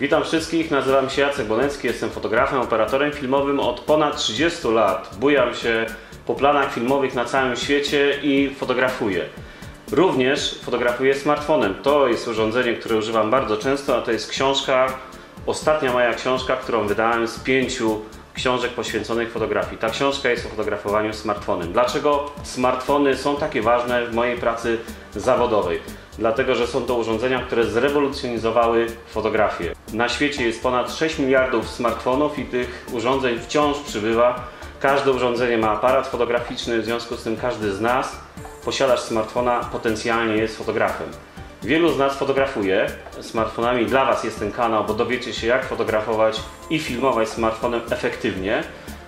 Witam wszystkich, nazywam się Jacek Bonecki, jestem fotografem, operatorem filmowym od ponad 30 lat. Bujam się po planach filmowych na całym świecie i fotografuję. Również fotografuję smartfonem. To jest urządzenie, które używam bardzo często, a to jest książka, ostatnia moja książka, którą wydałem z pięciu książek poświęconych fotografii. Ta książka jest o fotografowaniu smartfonem. Dlaczego smartfony są takie ważne w mojej pracy zawodowej? Dlatego, że są to urządzenia, które zrewolucjonizowały fotografię. Na świecie jest ponad 6 miliardów smartfonów i tych urządzeń wciąż przybywa. Każde urządzenie ma aparat fotograficzny, w związku z tym każdy z nas, posiadacz smartfona, potencjalnie jest fotografem. Wielu z nas fotografuje smartfonami. Dla Was jest ten kanał, bo dowiecie się, jak fotografować i filmować smartfonem efektywnie,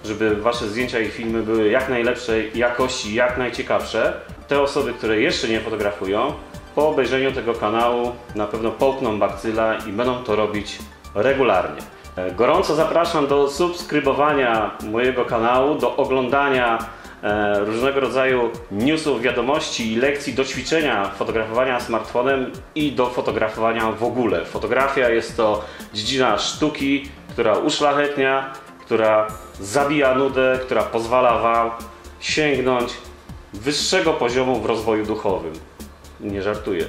żeby Wasze zdjęcia i filmy były jak najlepszej jakości, jak najciekawsze. Te osoby, które jeszcze nie fotografują, po obejrzeniu tego kanału na pewno połkną bakcyla i będą to robić regularnie. E, Gorąco zapraszam do subskrybowania mojego kanału, do oglądania e, różnego rodzaju newsów, wiadomości i lekcji do ćwiczenia fotografowania smartfonem i do fotografowania w ogóle. Fotografia jest to dziedzina sztuki, która uszlachetnia, która zabija nudę, która pozwala Wam sięgnąć wyższego poziomu w rozwoju duchowym. Nie żartuję.